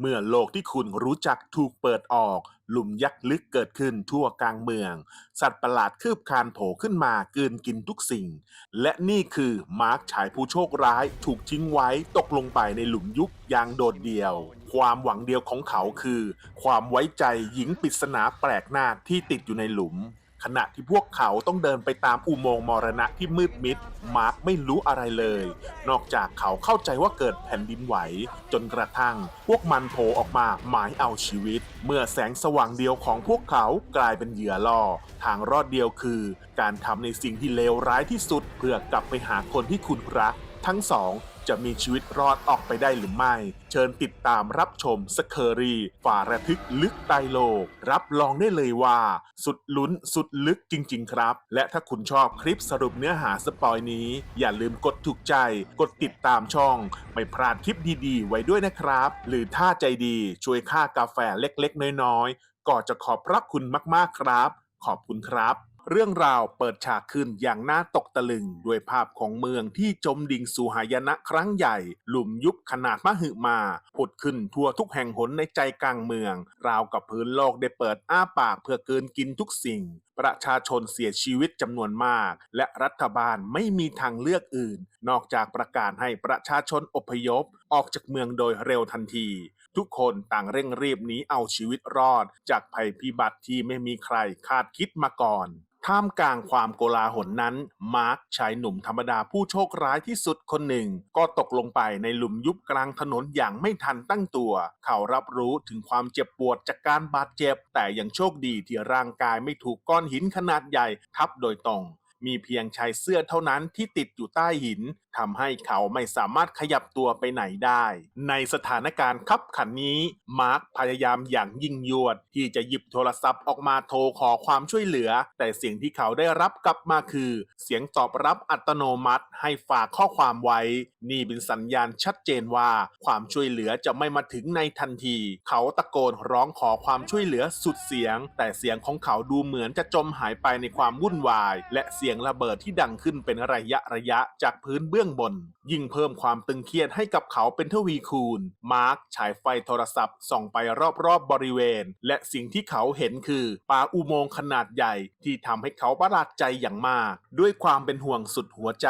เมื่อโลกที่คุณรู้จักถูกเปิดออก หลุมยักษ์ลึกเกิดขึ้นทั่วกลางเมือง สัตว์ประหลาดคืบคลานโผล่ขึ้นมากืนกินทุกสิ่ง และนี่คือมาร์คชายผู้โชคร้าย ถูกทิ้งไว้ตกลงไปในหลุมยุบอย่างโดดเดี่ยว ความหวังเดียวของเขาคือ ความไว้ใจหญิงปริศนาแปลกหน้าที่ติดอยู่ในหลุม ขณะที่พวกเขาต้องเดินไปตามอุโมงค์มรณะที่มืดมิด มาร์คไม่รู้อะไรเลย นอกจากเขาเข้าใจว่าเกิดแผ่นดินไหว จนกระทั่ง พวกมันโผล่ออกมาหมายเอาชีวิต เมื่อแสงสว่างเดียวของพวกเขากลายเป็นเหยื่อล่อ ทางรอดเดียวคือ การทำในสิ่งที่เลวร้ายที่สุด เพื่อกลับไปหาคนที่คุณรัก ทั้งสอง จะมีชีวิตรอดออกไปได้หรือไม่ เชิญติดตามรับชมสเคอรีฝ่าระทึกลึกใต้โลก รับรองได้เลยว่า สุดลุ้นสุดลึกจริง ๆ ครับ และถ้าคุณชอบคลิปสรุปเนื้อหาสปอยนี้ อย่าลืมกดถูกใจ กดติดตามช่อง ไม่พลาดคลิปดีๆ ไว้ด้วยนะครับ หรือถ้าใจดีช่วยค่ากาแฟเล็กๆ น้อยๆก็จะขอบพระคุณมากๆครับ ขอบคุณครับ เรื่องราวเปิดฉากขึ้นอย่างน่าตกตะลึง ด้วยภาพของเมืองที่จมดิ่งสู่หายนะครั้งใหญ่ หลุมยุบขนาดมหึมา ผุดขึ้นทั่วทุกแห่งหนในใจกลางเมือง ราวกับพื้นโลกได้เปิดอ้าปากเพื่อเกินกินทุกสิ่ง ประชาชนเสียชีวิตจำนวนมาก และรัฐบาลไม่มีทางเลือกอื่น นอกจากประกาศให้ประชาชนอพยพ ออกจากเมืองโดยเร็วทันที ทุกคนต่างเร่งรีบหนีเอาชีวิตรอด จากภัยพิบัติที่ไม่มีใครคาดคิดมาก่อน ท่ามกลางความโกลาหลนั้น มาร์คชายหนุ่มธรรมดาผู้โชคร้ายที่สุดคนหนึ่ง ก็ตกลงไปในหลุมยุบกลางถนนอย่างไม่ทันตั้งตัว เขารับรู้ถึงความเจ็บปวดจากการบาดเจ็บ แต่ยังโชคดีที่ร่างกายไม่ถูกก้อนหินขนาดใหญ่ทับโดยตรงมีเพียงชายเสื้อเท่านั้นที่ติดอยู่ใต้หิน ทำให้เขาไม่สามารถขยับตัวไปไหนได้ ในสถานการณ์ขับขันนี้ มาร์คพยายามอย่างยิ่งยวด ที่จะหยิบโทรศัพท์ออกมาโทรขอความช่วยเหลือ แต่เสิ่งที่เขาได้รับกลับมาคือ เสียงตอบรับอัตโนมัติให้ฝากข้อความไว้ นี่เป็นสัญญาณชัดเจนว่า ความช่วยเหลือจะไม่มาถึงในทันที เขาตะโกนร้องขอความช่วยเหลือสุดเสียง แต่เสียงของเขาดูเหมือนจะจมหายไปในความวุ่นวาย และเสียงระเบิดที่ดังขึ้นเป็นระยะระยะจากพื้นเบื้องบน ยิ่งเพิ่มความตึงเครียดให้กับเขาเป็นทวีคูณ มาร์คฉายไฟโทรศัพท์ส่องไปรอบๆบบริเวณ และสิ่งที่เขาเห็นคือปลาอุโมงค์ขนาดใหญ่ที่ทำให้เขาประหลาดใจอย่างมาก ด้วยความเป็นห่วงสุดหัวใจ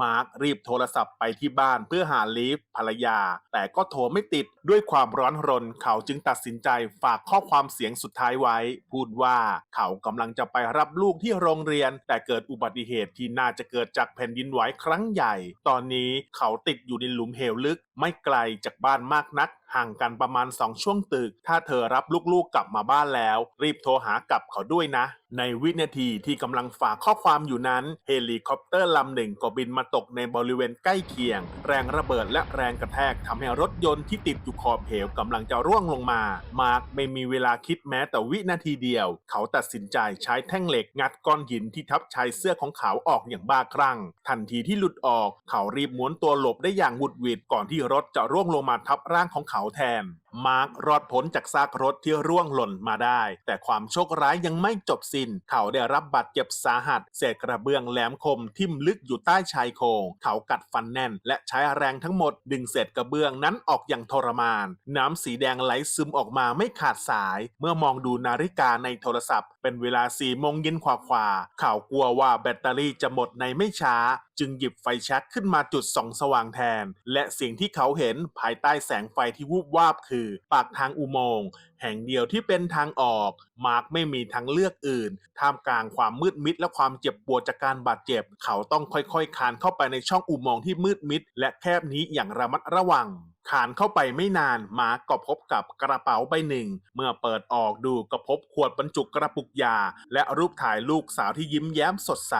มาร์ครีบโทรศัพท์ไปที่บ้านเพื่อหาลีฟภรรยา แต่ก็โทรไม่ติดด้วยความร้อนรน เขาจึงตัดสินใจฝากข้อความเสียงสุดท้ายไว้ พูดว่าเขากำลังจะไปรับลูกที่โรงเรียน แต่เกิดอุบัติเหตุที่น่าจะเกิดจากแผ่นดินไหวครั้งใหญ่ตอนนี้เขาติดอยู่ในหลุมเหวลึก ไม่ไกลจากบ้านมากนัก ห่างกันประมาณ 2 ช่วงตึก ถ้าเธอรับลูกๆกลับมาบ้านแล้ว รีบโทรหากลับเขาด้วยนะ ในวินาทีที่กำลังฝากข้อความอยู่นั้น เฮลิคอปเตอร์ลำหนึ่งก็บินมาตกในบริเวณใกล้เคียง แรงระเบิดและแรงกระแทกทำให้รถยนต์ที่ติดอยู่ขอบเหวกำลังจะร่วงลงมา มาร์คไม่มีเวลาคิดแม้แต่วินาทีเดียว เขาตัดสินใจใช้แท่งเหล็กงัดก้อนหินที่ทับชายเสื้อของเขาออกอย่างบ้าคลั่ง ทันทีที่หลุดออก เขารีบม้วนตัวหลบได้อย่างหวุดหวิดก่อนที่รถจะร่วงลงมาทับร่างของเขาแทน มาร์ครอดพ้นจากซากรถที่ร่วงหล่นมาได้ แต่ความโชคร้ายยังไม่จบสิน้น เขาได้รับบาดเจ็บสาหัส เศษกระเบื้องแหลมคมทิ่มลึกอยู่ใต้ชายโครงเขากัดฟันแน่น และใช้แรงทั้งหมด ดึงเศษกระเบื้องนั้นออกอย่างทรมาน น้ำสีแดงไหลซึมออกมาไม่ขาดสาย เมื่อมองดูนาฬิกาในโทรศัพท์ เป็นเวลาสี่โมงเย็นขวาๆเขากลัวว่าแบตเตอรี่จะหมดในไม่ช้า จึงหยิบไฟแช็กขึ้นมาจุดส่องสว่างแทน และสิ่งที่เขาเห็นภายใต้แสงไฟที่วูบวาบคือปากทางอุโมงค์แห่งเดียวที่เป็นทางออก มาร์กไม่มีทางเลือกอื่น ท่ามกลางความมืดมิดและความเจ็บปวดจากการบาดเจ็บ เขาต้องค่อยๆคานเข้าไปในช่องอุโมงค์ที่มืดมิดและแคบนี้อย่างระมัดระวัง ขานเข้าไปไม่นานมาร์กก็พบกับกระเป๋าใบหนึ่ง เมื่อเปิดออกดูก็พบขวดบรรจุกระปุกยา และรูปถ่ายลูกสาวที่ยิ้มแย้มสดใส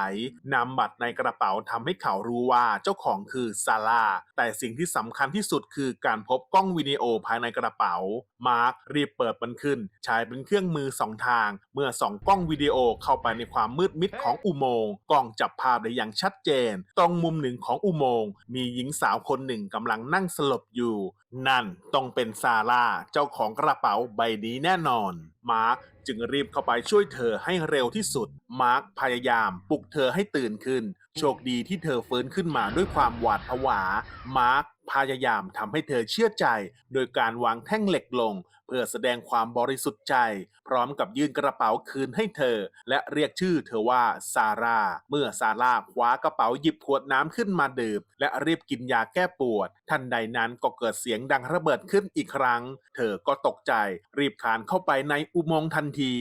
นำบัตรในกระเป๋าทำให้เขารู้ว่าเจ้าของคือซาร่าแต่สิ่งที่สำคัญที่สุดคือการพบกล้องวิดีโอภายในกระเป๋ามาร์ครีบเปิดมันขึ้น ใช้เป็นเครื่องมือสองทาง เมื่อส่องกล้องวิดีโอเข้าไปในความมืดมิดของอุโมงค์กล้องจับภาพได้อย่างชัดเจน ตรงมุมหนึ่งของอุโมงค์มีหญิงสาวคนหนึ่งกำลังนั่งสลบอยู่ นั่นต้องเป็นซาร่าเจ้าของกระเป๋าใบนี้แน่นอน มาร์คจึงรีบเข้าไปช่วยเธอให้เร็วที่สุด มาร์คพยายามปลุกเธอให้ตื่นขึ้น โชคดีที่เธอฟื้นขึ้นมาด้วยความหวาดผวา มาร์ค พยายามทำให้เธอเชื่อใจ โดยการวางแท่งเหล็กลง เพื่อแสดงความบริสุทธิ์ใจ พร้อมกับยื่นกระเป๋าคืนให้เธอ และเรียกชื่อเธอว่าซาร่า เมื่อซาร่าคว้ากระเป๋าหยิบขวดน้ำขึ้นมาดื่ม และรีบกินยาแก้ปวด ทันใดนั้นก็เกิดเสียงดังระเบิดขึ้นอีกครั้ง เธอก็ตกใจ รีบคลานเข้าไปในอุโมงค์ทันที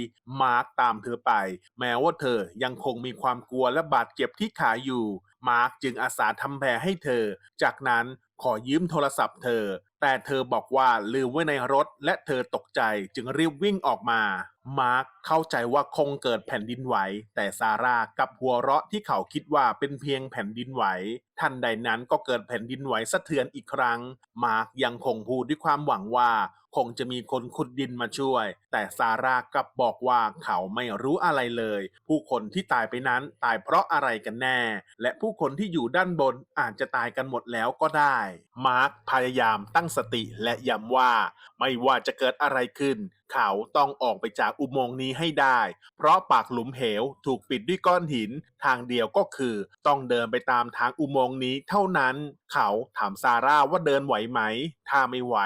มาร์กตามเธอไป แม้ว่าเธอยังคงมีความกลัวและบาดเจ็บที่ขาอยู่ มาร์กจึงอาสาทำแผลให้เธอ จากนั้น ขอยืมโทรศัพท์เธอ แต่เธอบอกว่าลืมไว้ในรถ และเธอตกใจจึงรีบวิ่งออกมา มาร์กเข้าใจว่าคงเกิดแผ่นดินไหว แต่ซาร่ากับหัวเราะที่เขาคิดว่าเป็นเพียงแผ่นดินไหวทันใดนั้นก็เกิดแผ่นดินไหวสะเทือนอีกครั้ง มาร์กยังคงพูดด้วยความหวังว่า คงจะมีคนขุดดินมาช่วย แต่ซาร่ากลับบอกว่าเขาไม่รู้อะไรเลย ผู้คนที่ตายไปนั้นตายเพราะอะไรกันแน่ และผู้คนที่อยู่ด้านบนอาจจะตายกันหมดแล้วก็ได้ มาร์คพยายามตั้งสติและย้ำว่า ไม่ว่าจะเกิดอะไรขึ้น เขาต้องออกไปจากอุโมงค์นี้ให้ได้ เพราะปากหลุมเหวถูกปิดด้วยก้อนหิน ทางเดียวก็คือ ต้องเดินไปตามทางอุโมงค์นี้เท่านั้น เขาถามซาร่าว่าเดินไหวไหมถ้าไม่ไหว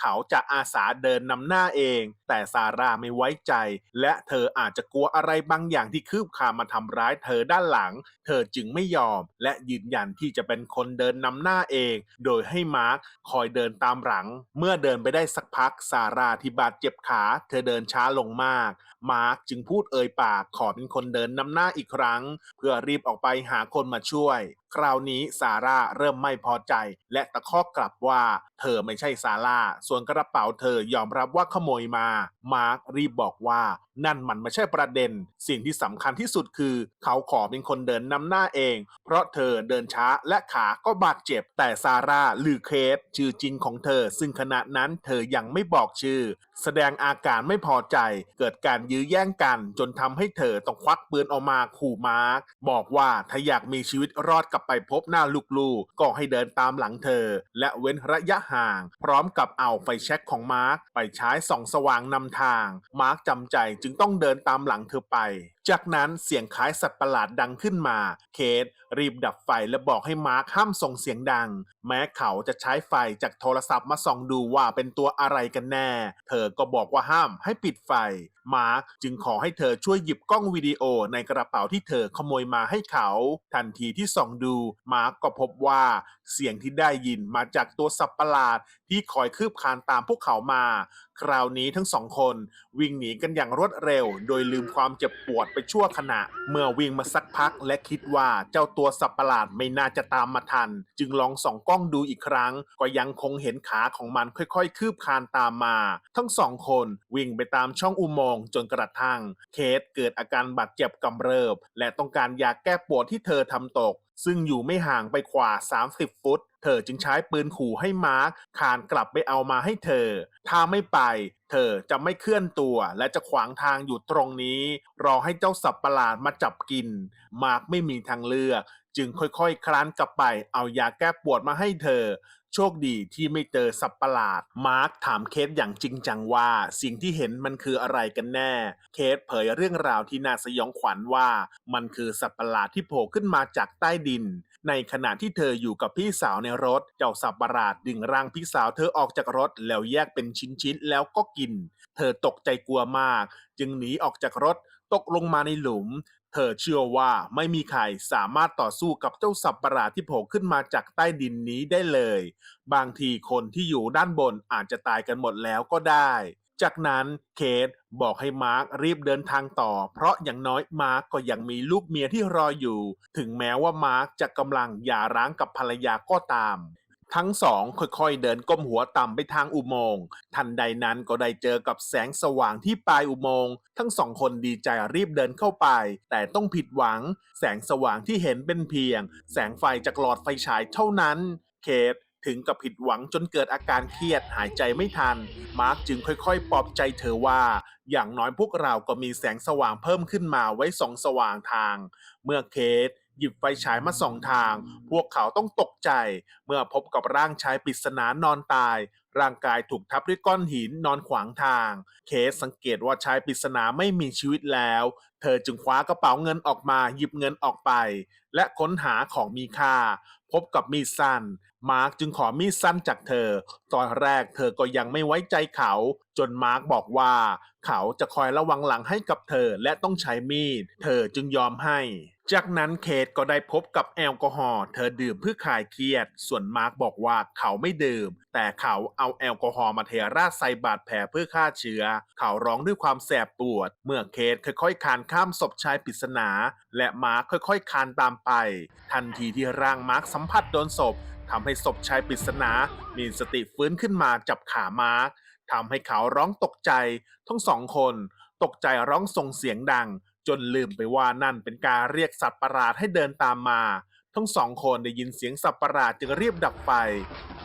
เขาจะอาสาเดินนำหน้าเอง แต่ซาร่าไม่ไว้ใจ และเธออาจจะกลัวอะไรบางอย่างที่คืบคามาทำร้ายเธอด้านหลัง เธอจึงไม่ยอม และยืนยันที่จะเป็นคนเดินนำหน้าเอง โดยให้มาร์คคอยเดินตามหลัง เมื่อเดินไปได้สักพักซาร่าที่บาดเจ็บขา เธอเดินช้าลงมาก มาร์คจึงพูดเอ่ยปากขอเป็นคนเดินนำหน้าอีกครั้ง เพื่อรีบออกไปหาคนมาช่วยคราวนี้ซาร่าเริ่มไม่พอใจ และตะคอกกลับว่า เธอไม่ใช่ซาร่าส่วนกระเป๋าเธอยอมรับว่าขโมยมา มาร์ครีบบอกว่า นั่นมันไม่ใช่ประเด็น สิ่งที่สำคัญที่สุดคือ เขาขอเป็นคนเดินนำหน้าเอง เพราะเธอเดินช้าและขาก็บาดเจ็บ แต่ซาร่าหรือเคสชื่อจริงของเธอ ซึ่งขณะนั้นเธอยังไม่บอกชื่อ แสดงอาการไม่พอใจ เกิดการยื้อแย่งกัน จนทำให้เธอต้องควักปืนออกมาขู่มาร์คบอกว่าถ้าอยากมีชีวิตรอดกลับไปพบหน้าลูกๆก็ให้เดินตามหลังเธอ และเว้นระยะห่าง พร้อมกับเอาไฟแช็กของมาร์คไปใช้ส่องสว่างนำทาง มาร์คจำใจจึงต้องเดินตามหลังเธอไปจากนั้นเสียงคล้ายสัตว์ประหลาดดังขึ้นมา เคทรีบดับไฟและบอกให้มาร์คห้ามส่งเสียงดัง แม้เขาจะใช้ไฟจากโทรศัพท์มาส่องดูว่าเป็นตัวอะไรกันแน่ เธอก็บอกว่าห้ามให้ปิดไฟ มาร์คจึงขอให้เธอช่วยหยิบกล้องวิดีโอในกระเป๋าที่เธอขโมยมาให้เขา ทันทีที่ส่องดู มาร์คก็พบว่าเสียงที่ได้ยินมาจากตัวสัตว์ประหลาดที่คอยคืบคลานตามพวกเขามา คราวนี้ทั้งสองคน วิ่งหนีกันอย่างรวดเร็ว โดยลืมความเจ็บปวดไปไปชั่วขณะ เมื่อวิ่งมาสักพักและคิดว่าเจ้าตัวสัตว์ประหลาดไม่น่าจะตามมาทัน จึงลองส่องกล้องดูอีกครั้ง ก็ยังคงเห็นขาของมันค่อยๆ คืบคลานตามมา ทั้งสองคนวิ่งไปตามช่องอุโมงค์จนกระทั่ง เคสเกิดอาการบาดเจ็บกำเริบ และต้องการยาแก้ปวดที่เธอทำตกซึ่งอยู่ไม่ห่างไปกว่า 30 ฟุตเธอจึงใช้ปืนขู่ให้มาร์คคานกลับไปเอามาให้เธอ ถ้าไม่ไป เธอจะไม่เคลื่อนตัว และจะขวางทางอยู่ตรงนี้ รอให้เจ้าสับประหลาดมาจับกิน มาร์คไม่มีทางเลือก จึงค่อยๆ คลานกลับไป เอายาแก้ปวดมาให้เธอ โชคดีที่ไม่เจอสับประหลาด มาร์คถามเคสอย่างจริงจังว่า สิ่งที่เห็นมันคืออะไรกันแน่ เคสเผยเรื่องราวที่น่าสยองขวัญว่า มันคือสัตว์ประหลาดที่โผล่ขึ้นมาจากใต้ดิน ในขณะที่เธออยู่กับพี่สาวในรถ เจ้าสัตว์ประหลาดดึงร่างพี่สาวเธอออกจากรถแล้วแยกเป็นชิ้นๆแล้วก็กิน เธอตกใจกลัวมาก จึงหนีออกจากรถตกลงมาในหลุม เธอเชื่อว่าไม่มีใครสามารถต่อสู้กับเจ้าสัตว์ประหลาดที่โผล่ขึ้นมาจากใต้ดินนี้ได้เลย บางทีคนที่อยู่ด้านบนอาจจะตายกันหมดแล้วก็ได้ จากนั้นเคทบอกให้มาร์ครีบเดินทางต่อ เพราะอย่างน้อยมาร์คก็ยังมีลูกเมียที่รออยู่ ถึงแม้ว่ามาร์คจะกำลังหย่าร้างกับภรรยาก็ตาม ทั้งสองค่อยๆเดินก้มหัวต่ำไปทางอุโมงค์ทันใดนั้นก็ได้เจอกับแสงสว่างที่ปลายอุโมงค์ทั้งสองคนดีใจรีบเดินเข้าไป แต่ต้องผิดหวัง แสงสว่างที่เห็นเป็นเพียง แสงไฟจากหลอดไฟฉายเท่านั้น เคท ถึงกับผิดหวังจนเกิดอาการเครียดหายใจไม่ทัน มาร์กจึงค่อยๆปลอบใจเธอว่า อย่างน้อยพวกเราก็มีแสงสว่างเพิ่มขึ้นมาไว้ส่องสว่างทาง เมื่อเคท หยิบไฟฉายมาส่องทาง พวกเขาต้องตกใจ เมื่อพบกับร่างชายปริศนานอนตาย ร่างกายถูกทับด้วยก้อนหินนอนขวางทาง เคสสังเกตว่าชายปริศนาไม่มีชีวิตแล้ว เธอจึงคว้ากระเป๋าเงินออกมาหยิบเงินออกไป และค้นหาของมีค่า พบกับมีดสั้น มาร์กจึงขอมีดสั้นจากเธอ ตอนแรกเธอก็ยังไม่ไว้ใจเขา จนมาร์กบอกว่า เขาจะคอยระวังหลังให้กับเธอและต้องใช้มีด เธอจึงยอมให้ จากนั้นเคทก็ได้พบกับแอลกอฮอล์เธอดื่มเพื่อคลายเครียด ส่วนมาร์กบอกว่าเขาไม่ดื่ม แต่เขาเอาแอลกอฮอล์มาเทราดใส่บาดแผลเพื่อฆ่าเชื้อ เขาร้องด้วยความแสบปวด เมื่อเคทค่อยๆคานข้ามศพชายปริศนา และมาร์คค่อยๆคานตามไป ทันทีที่ร่างมาร์คสัมผัสโดนศพทำให้ศพชายปริศนา มีสติฟื้นขึ้นมาจับขามาร์คทำให้เขาร้องตกใจ ทั้งสองคน ตกใจร้องส่งเสียงดัง จนลืมไปว่านั่นเป็นการเรียกสัตว์ประหลาดให้เดินตามมา ทั้งสองคนได้ยินเสียงสัตว์ประหลาดจึงรีบดับไฟ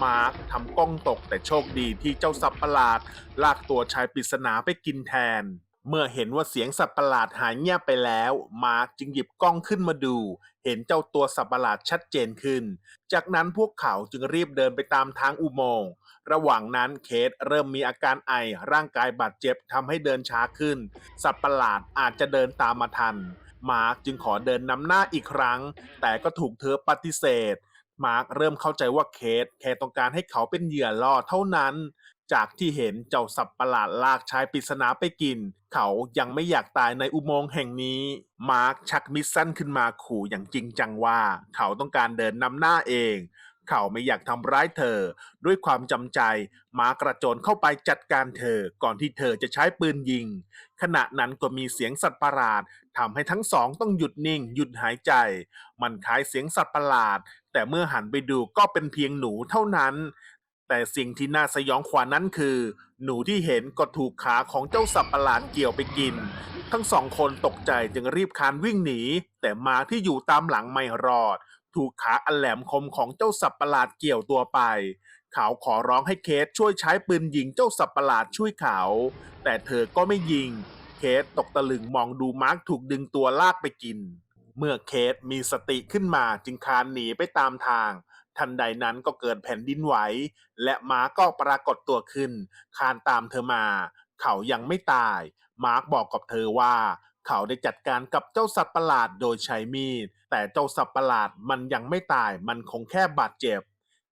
มาร์คทำกล้องตกแต่โชคดีที่เจ้าสัตว์ประหลาด ลากตัวชายปริศนาไปกินแทน เมื่อเห็นว่าเสียงสัตว์ประหลาดหายเงียบไปแล้ว มาร์คจึงหยิบกล้องขึ้นมาดู เห็นเจ้าตัวสัตว์ประหลาดชัดเจนขึ้น จากนั้นพวกเขาจึงรีบเดินไปตามทางอุโมงค์ ระหว่างนั้นเคทเริ่มมีอาการไอร่างกายบาดเจ็บทำให้เดินช้าขึ้น สัตว์ประหลาดอาจจะเดินตามมาทัน มาร์คจึงขอเดินนำหน้าอีกครั้ง แต่ก็ถูกเธอปฏิเสธ มาร์คเริ่มเข้าใจว่าเคทแค่ต้องการให้เขาเป็นเหยื่อล่อเท่านั้น จากที่เห็นเจ้าสัตว์ประหลาดลากชายปริศนาไปกิน เขายังไม่อยากตายในอุโมงค์แห่งนี้ มาร์คชักมิดสั้นขึ้นมาขู่อย่างจริงจังว่า เขาต้องการเดินนำหน้าเอง เขาไม่อยากทำร้ายเธอ ด้วยความจำใจมากระโจนเข้าไปจัดการเธอก่อนที่เธอจะใช้ปืนยิง ขณะนั้นก็มีเสียงสัตว์ประหลาดทำให้ทั้งสองต้องหยุดนิ่ง หยุดหายใจ มันคล้ายเสียงสัตว์ประหลาด แต่เมื่อหันไปดูก็เป็นเพียงหนูเท่านั้น แต่สิ่งที่น่าสยองขวัญนั้นคือ หนูที่เห็นก็ถูกขาของเจ้าสัตว์ประหลาดเกี่ยวไปกิน ทั้งสองคนตกใจจึงรีบคานวิ่งหนี แต่มาที่อยู่ตามหลังไม่รอด ถูกขาอันแหลมคมของเจ้าสัตว์ประหลาดเกี่ยวตัวไป เขาขอร้องให้เคสช่วยใช้ปืนยิงเจ้าสัตว์ประหลาดช่วยเขา แต่เธอก็ไม่ยิง เคสตกตะลึงมองดูมาร์คถูกดึงตัวลากไปกิน เมื่อเคสมีสติขึ้นมาจึงคานหนีไปตามทาง ทันใดนั้นก็เกิดแผ่นดินไหว และม้าก็ปรากฏตัวขึ้น คานตามเธอมา เขายังไม่ตาย มาร์กบอกกับเธอว่า เขาได้จัดการกับเจ้าสัตว์ประหลาดโดยใช้มีด แต่เจ้าสัตว์ประหลาดมันยังไม่ตายมันคงแค่บาดเจ็บ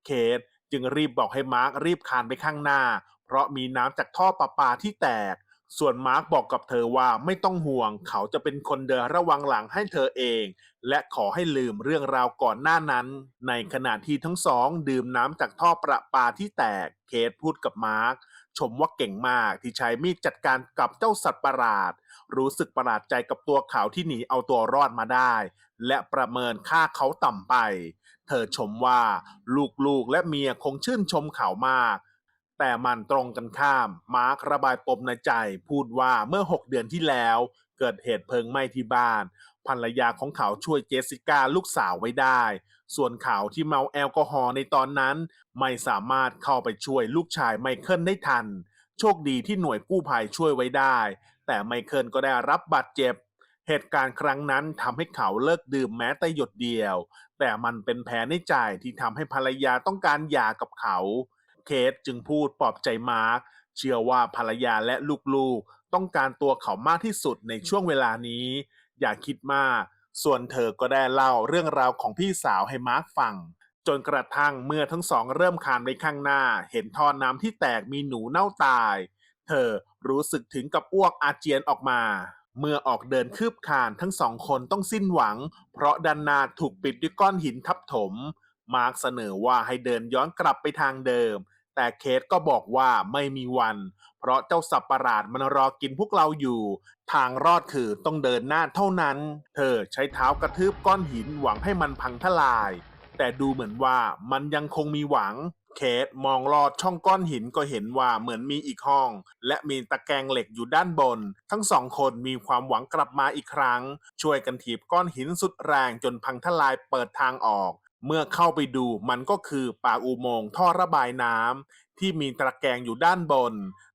เคสจึงรีบบอกให้มาร์กรีบคานไปข้างหน้า เพราะมีน้ำจากท่อประปาที่แตก ส่วนมาร์กบอกกับเธอว่าไม่ต้องห่วง เขาจะเป็นคนเดินระวังหลังให้เธอเอง และขอให้ลืมเรื่องราวก่อนหน้านั้น ในขณะที่ทั้งสอง ดื่มน้ำจากท่อประปาที่แตก เคทพูดกับมาร์ก ชมว่าเก่งมากที่ใช้มีดจัดการกับเจ้าสัตว์ประหลาด รู้สึกประหลาดใจกับตัวเขาที่หนีเอาตัวรอดมาได้ และประเมินค่าเขาต่ำไป เธอชมว่าลูกๆและเมียคงชื่นชมเขามาก แต่มันตรงกันข้าม มาร์คระบายปมในใจพูดว่าเมื่อ 6 เดือนที่แล้ว เกิดเหตุเพลิงไหม้ที่บ้านภรรยาของเขาช่วยเจสสิก้าลูกสาวไว้ได้ ส่วนเขาที่เมาแอลกอฮอล์ในตอนนั้น ไม่สามารถเข้าไปช่วยลูกชายไมเคิลได้ทัน โชคดีที่หน่วยกู้ภัยช่วยไว้ได้ แต่ไมเคิลก็ได้รับบาดเจ็บ เหตุการณ์ครั้งนั้นทำให้เขาเลิกดื่มแม้แต่หยดเดียว แต่มันเป็นแผลในใจที่ทำให้ภรรยาต้องการหย่ากับเขา เคทจึงพูดปลอบใจมาร์คเชื่อว่าภรรยาและลูกๆ ต้องการตัวเขามากที่สุดในช่วงเวลานี้ อย่าคิดมาก ส่วนเธอก็ได้เล่าเรื่องราวของพี่สาวให้มาร์คฟัง จนกระทั่งเมื่อทั้งสองเริ่มคานไปข้างหน้า เห็นท่อน้ำที่แตกมีหนูเน่าตาย เธอรู้สึกถึงกับอ้วกอาเจียนออกมา เมื่อออกเดินคืบคานทั้งสองคนต้องสิ้นหวัง เพราะด้านนาถูกปิดด้วยก้อนหินทับถม มาร์คเสนอว่าให้เดินย้อนกลับไปทางเดิม แต่เคทก็บอกว่าไม่มีวัน เพราะเจ้าสัตว์ประหลาดมันรอกินพวกเราอยู่ ทางรอดคือต้องเดินหน้าเท่านั้น เธอใช้เท้ากระทืบก้อนหินหวังให้มันพังทลาย แต่ดูเหมือนว่ามันยังคงมีหวัง เคทมองลอดช่องก้อนหินก็เห็นว่าเหมือนมีอีกห้อง และมีตะแกรงเหล็กอยู่ด้านบน ทั้งสองคนมีความหวังกลับมาอีกครั้ง ช่วยกันถีบก้อนหินสุดแรงจนพังทลายเปิดทางออก เมื่อเข้าไปดูมันก็คือปากอุโมงค์ท่อระบายน้ำที่มีตะแกรงอยู่ด้านบน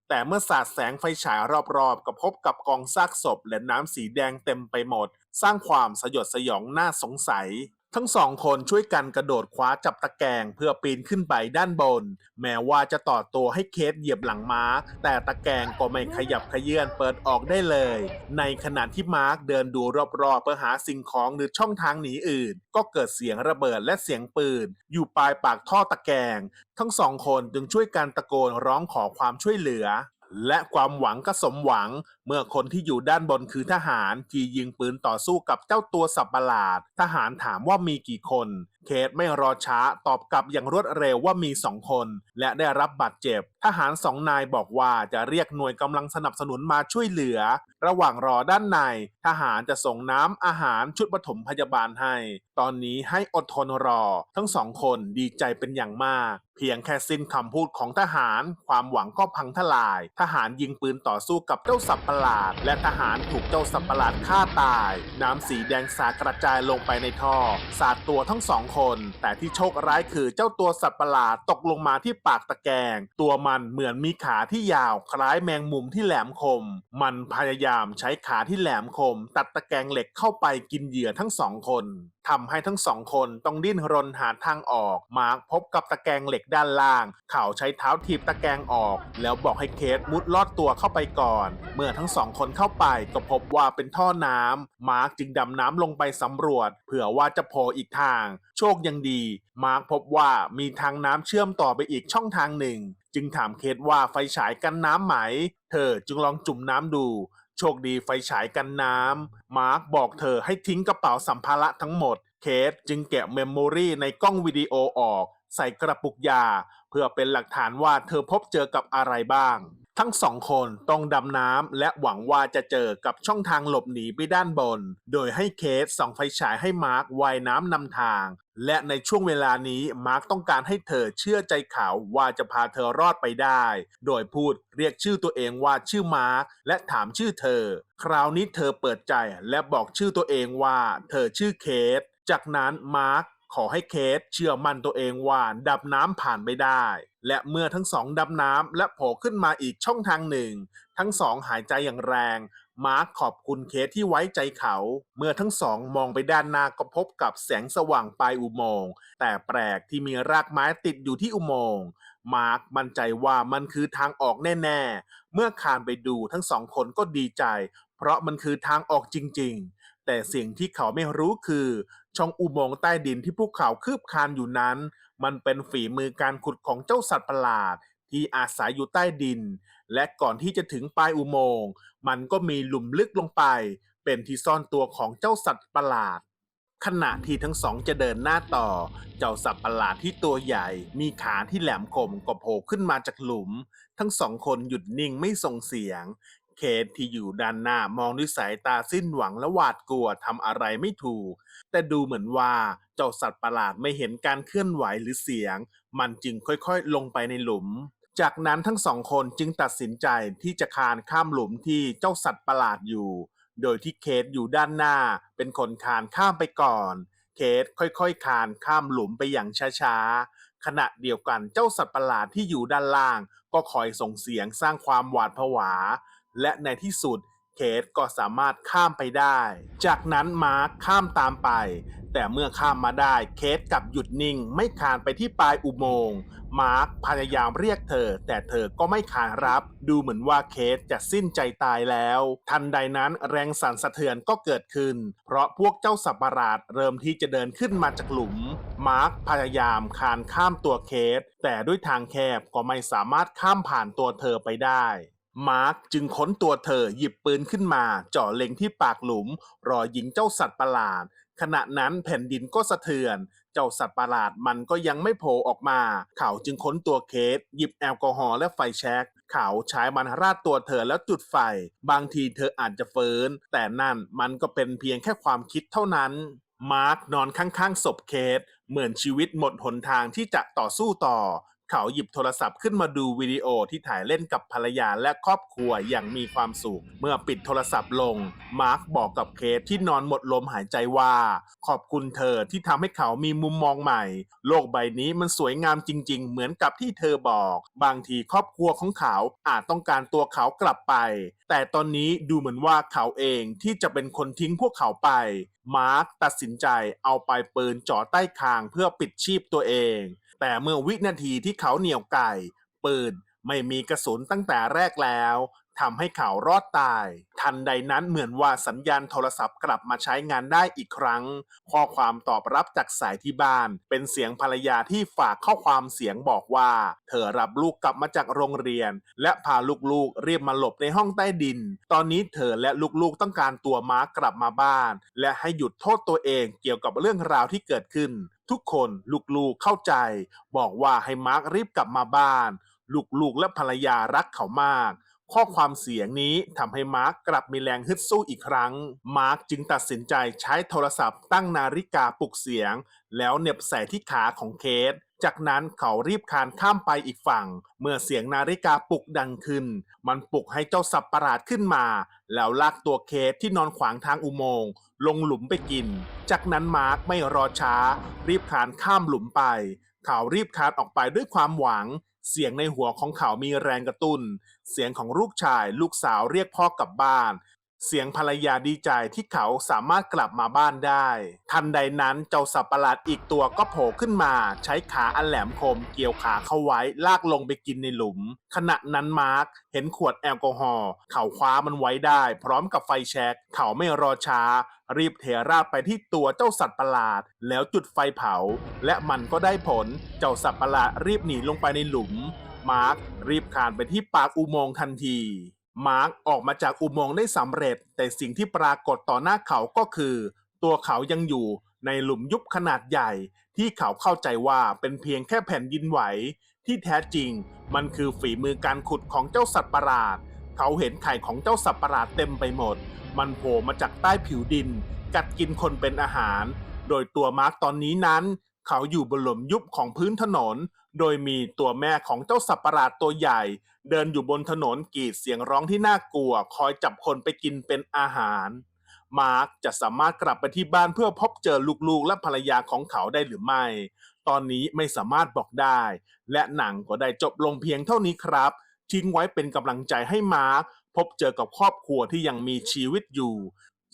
แต่เมื่อสาดแสงไฟฉายรอบๆ ก็พบกับกองซากศพและน้ำสีแดงเต็มไปหมด สร้างความสยดสยองน่าสงสัย ทั้งสองคนช่วยกันกระโดดคว้าจับตะแกรงเพื่อปีนขึ้นไปด้านบน แม้ว่าจะต่อตัวให้เคสเหยียบหลังมาร์คแต่ตะแกรงก็ไม่ขยับขยื่นเปิดออกได้เลย ในขณะที่มาร์คเดินดูรอบๆเพื่อหาสิ่งของหรือช่องทางหนีอื่น ก็เกิดเสียงระเบิดและเสียงปืน อยู่ปลายปากท่อตะแกรงทั้งสองคนจึงช่วยกันตะโกนร้องขอความช่วยเหลือ และความหวังก็สมหวังเมื่อคนที่อยู่ด้านบนคือทหารที่ยิงปืนต่อสู้กับเจ้าตัวสับประหลาด ทหารถามว่ามีกี่คน เคสไม่รอช้าตอบกลับอย่างรวดเร็วว่ามีสองคน และได้รับบาดเจ็บ ทหารสองนายบอกว่าจะเรียกหน่วยกำลังสนับสนุนมาช่วยเหลือ ระหว่างรอด้านใน ทหารจะส่งน้ำอาหารชุดปฐมพยาบาลให้ ตอนนี้ให้อดทนรอ ทั้งสองคนดีใจเป็นอย่างมาก เพียงแค่สิ้นคำพูดของทหาร ความหวังก็พังทลาย ทหารยิงปืนต่อสู้กับเจ้าสับประหลาด และทหารถูกเจ้าสับประหลาดฆ่าตาย น้ำสีแดงสาดกระจายลงไปในท่อ สาดตัวทั้งสองคน แต่ที่โชคร้ายคือเจ้าตัวสัตว์ประหลาดตกลงมาที่ปากตะแกรงตัวมันเหมือนมีขาที่ยาวคล้ายแมงมุมที่แหลมคม มันพยายามใช้ขาที่แหลมคม ตัดตะแกรงเหล็กเข้าไปกินเหยื่อทั้งสองคน ทำให้ทั้งสองคนต้องดิ้นรนหาทางออก มาร์คพบกับตะแกรงเหล็กด้านล่าง เขาใช้เท้าถีบตะแกรงออก แล้วบอกให้เคสมุดลอดตัวเข้าไปก่อน เมื่อทั้งสองคนเข้าไปก็พบว่าเป็นท่อน้ำมาร์คจึงดำน้ำลงไปสำรวจ เผื่อว่าจะโผล่อีกทาง โชคยังดี มาร์คพบว่ามีทางน้ำเชื่อมต่อไปอีกช่องทางหนึ่ง จึงถามเคสว่าไฟฉายกันน้ำไหม เธอจึงลองจุ่มน้ำดู โชคดีไฟฉายกันน้ำ มาร์คบอกเธอให้ทิ้งกระเป๋าสัมภาระทั้งหมด เคสจึงแกะเมมโมรีในกล้องวิดีโอออก ใส่กระปุกยา เพื่อเป็นหลักฐานว่าเธอพบเจอกับอะไรบ้าง ทั้งสองคนต้องดำน้ำและหวังว่าจะเจอกับช่องทางหลบหนีไปด้านบน โดยให้เคสส่องไฟฉายให้มาร์คว่ายน้ำนำทาง และในช่วงเวลานี้มาร์คต้องการให้เธอเชื่อใจเขาว่าจะพาเธอรอดไปได้ โดยพูดเรียกชื่อตัวเองว่าชื่อมาร์คและถามชื่อเธอ คราวนี้เธอเปิดใจและบอกชื่อตัวเองว่าเธอชื่อเคส จากนั้นมาร์คขอให้เคสเชื่อมั่นตัวเองว่าดับน้ำผ่านไม่ได้ และเมื่อทั้งสองดำน้ำและโผล่ขึ้นมาอีกช่องทางหนึ่ง ทั้งสองหายใจอย่างแรง มาร์คขอบคุณเคสที่ไว้ใจเขา เมื่อทั้งสองมองไปด้านหน้าก็พบกับแสงสว่างปลายอุโมงค์ แต่แปลกที่มีรากไม้ติดอยู่ที่อุโมงค์มาร์คมั่นใจว่ามันคือทางออกแน่ ๆ เมื่อคานไปดูทั้งสองคนก็ดีใจ เพราะมันคือทางออกจริง ๆ แต่สิ่งที่เขาไม่รู้คือ ช่องอุโมงค์ใต้ดินที่พวกเขาคืบคานอยู่นั้น มันเป็นฝีมือการขุดของเจ้าสัตว์ประหลาดที่อาศัยอยู่ใต้ดิน และก่อนที่จะถึงปลายอุโมงค์มันก็มีหลุมลึกลงไป เป็นที่ซ่อนตัวของเจ้าสัตว์ประหลาด ขณะที่ทั้งสองจะเดินหน้าต่อ เจ้าสัตว์ประหลาดที่ตัวใหญ่ มีขาที่แหลมคมก็โผล่ขึ้นมาจากหลุม ทั้งสองคนหยุดนิ่งไม่ส่งเสียง เคทที่อยู่ด้านหน้ามองด้วยสายตาสิ้นหวังและหวาดกลัวทำอะไรไม่ถูก แต่ดูเหมือนว่าเจ้าสัตว์ประหลาดไม่เห็นการเคลื่อนไหวหรือเสียง มันจึงค่อยๆ ลงไปในหลุม จากนั้นทั้งสองคนจึงตัดสินใจที่จะคานข้ามหลุมที่เจ้าสัตว์ประหลาดอยู่ โดยที่เคทอยู่ด้านหน้า เป็นคนคานข้ามไปก่อน เคทค่อยๆ คานข้ามหลุมไปอย่างช้าๆ ขณะเดียวกันเจ้าสัตว์ประหลาดที่อยู่ด้านล่าง ก็คอยส่งเสียงสร้างความหวาดผวา และในที่สุดเคทก็สามารถข้ามไปได้ จากนั้นมาร์คข้ามตามไป แต่เมื่อข้ามมาได้เคทกลับหยุดนิ่ง ไม่คานไปที่ปลายอุโมงค์มาร์คพยายามเรียกเธอ แต่เธอก็ไม่ขานรับ ดูเหมือนว่าเคสจะสิ้นใจตายแล้ว ทันใดนั้นแรงสั่นสะเทือนก็เกิดขึ้น เพราะพวกเจ้าสัตว์ประหลาดเริ่มที่จะเดินขึ้นมาจากหลุม มาร์คพยายามคานข้ามตัวเคสแต่ด้วยทางแคบก็ไม่สามารถข้ามผ่านตัวเธอไปได้ มาร์คจึงค้นตัวเธอหยิบปืนขึ้นมาจ่อเล็งที่ปากหลุม รอยิงเจ้าสัตว์ประหลาด ขณะนั้นแผ่นดินก็สะเทือน เจ้าสัตว์ประหลาดมันก็ยังไม่โผล่ออกมา เขาจึงค้นตัวเคส หยิบแอลกอฮอล์และไฟแช็กเขาใช้มันราดตัวเธอแล้วจุดไฟ บางทีเธออาจจะเฟินแต่นั่นมันก็เป็นเพียงแค่ความคิดเท่านั้นมาร์คนอนข้างๆศพเคส เหมือนชีวิตหมดหนทางที่จะต่อสู้ต่อ เขาหยิบโทรศัพท์ขึ้นมาดูวิดีโอที่ถ่ายเล่นกับภรรยาและครอบครัวอย่างมีความสุข เมื่อปิดโทรศัพท์ลง มาร์คบอกกับเคทที่นอนหมดลมหายใจว่า ขอบคุณเธอที่ทำให้เขามีมุมมองใหม่ โลกใบนี้มันสวยงามจริง ๆ เหมือนกับที่เธอบอก บางทีครอบครัวของเขาอาจต้องการตัวเขากลับไป แต่ตอนนี้ดูเหมือนว่าเขาเองที่จะเป็นคนทิ้งพวกเขาไปมาร์คตัดสินใจเอาไปลายปืนจ่อใต้คางเพื่อปิดชีพตัวเอง แต่เมื่อวินาทีที่เขาเหนี่ยวไก่ ปืนไม่มีกระสุนตั้งแต่แรกแล้วทำให้เขารอดตาย ทันใดนั้นเหมือนว่าสัญญาณโทรศัพท์กลับมาใช้งานได้อีกครั้ง ข้อความตอบรับจากสายที่บ้าน เป็นเสียงภรรยาที่ฝากข้อความเสียงบอกว่า เธอรับลูกกลับมาจากโรงเรียน และพาลูกๆเรียบมาหลบในห้องใต้ดิน ตอนนี้เธอและลูกๆต้องการตัวมาร์กกลับมาบ้าน และให้หยุดโทษตัวเองเกี่ยวกับเรื่องราวที่เกิดขึ้น ทุกคนลูกๆเข้าใจ บอกว่าให้มาร์กรีบกลับมาบ้าน ลูกๆและภรรยารักเขามาก ข้อความเสียงนี้ทำให้มาร์กกลับมีแรงฮึดสู้อีกครั้ง มาร์กจึงตัดสินใจใช้โทรศัพท์ตั้งนาฬิกาปลุกเสียง แล้วเน็บใส่ที่ขาของเคสจากนั้นเขารีบคานข้ามไปอีกฝั่ง เมื่อเสียงนาฬิกาปลุกดังขึ้น มันปลุกให้เจ้าสับประหลาดขึ้นมา แล้วลากตัวเคสที่นอนขวางทางอุโมงค์ ลงหลุมไปกิน จากนั้นมาร์กไม่รอช้า รีบคานข้ามหลุมไป เขารีบคานออกไปด้วยความหวัง เสียงในหัวของเขามีแรงกระตุ้น เสียงของลูกชายลูกสาวเรียกพ่อกลับบ้าน เสียงภรรยาดีใจที่เขาสามารถกลับมาบ้านได้ ทันใดนั้นเจ้าสับประหลาดอีกตัวก็โผล่ขึ้นมา ใช้ขาอันแหลมคมเกี่ยวขาเข้าไว้ลากลงไปกินในหลุม ขณะนั้นมาร์คเห็นขวดแอลกอฮอล์เขาคว้ามันไว้ได้ พร้อมกับไฟแช็กเขาไม่รอช้า รีบเทราดไปที่ตัวเจ้าสัตว์ประหลาด แล้วจุดไฟเผา และมันก็ได้ผลเจ้าสัตว์ประหลาดรีบหนีลงไปในหลุมมาร์ครีบคานไปที่ปากอุโมงค์ทันที มาร์คออกมาจากอุโมงค์ได้สำเร็จ แต่สิ่งที่ปรากฏต่อหน้าเขาก็คือ ตัวเขายังอยู่ในหลุมยุบขนาดใหญ่ ที่เขาเข้าใจว่าเป็นเพียงแค่แผ่นดินไหว ที่แท้จริง มันคือฝีมือการขุดของเจ้าสัตว์ประหลาด เขาเห็นไข่ของเจ้าสัตว์ประหลาดเต็มไปหมด มันโผล่มาจากใต้ผิวดิน กัดกินคนเป็นอาหาร โดยตัวมาร์คตอนนี้นั้น เขาอยู่บนหลุมยุบของพื้นถนน โดยมีตัวแม่ของเจ้าสัตว์ประหลาดตัวใหญ่ เดินอยู่บนถนนกรีดเสียงร้องที่น่ากลัว คอยจับคนไปกินเป็นอาหาร มาร์คจะสามารถกลับไปที่บ้านเพื่อพบเจอลูกๆและภรรยาของเขาได้หรือไม่ ตอนนี้ไม่สามารถบอกได้ และหนังก็ได้จบลงเพียงเท่านี้ครับ ทิ้งไว้เป็นกำลังใจให้มาร์คพบเจอกับครอบครัวที่ยังมีชีวิตอยู่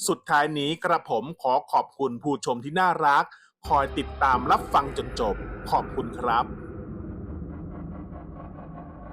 สุดท้ายนี้กระผมขอขอบคุณผู้ชมที่น่ารัก คอยติดตามรับฟังจนจบ ขอบคุณครับ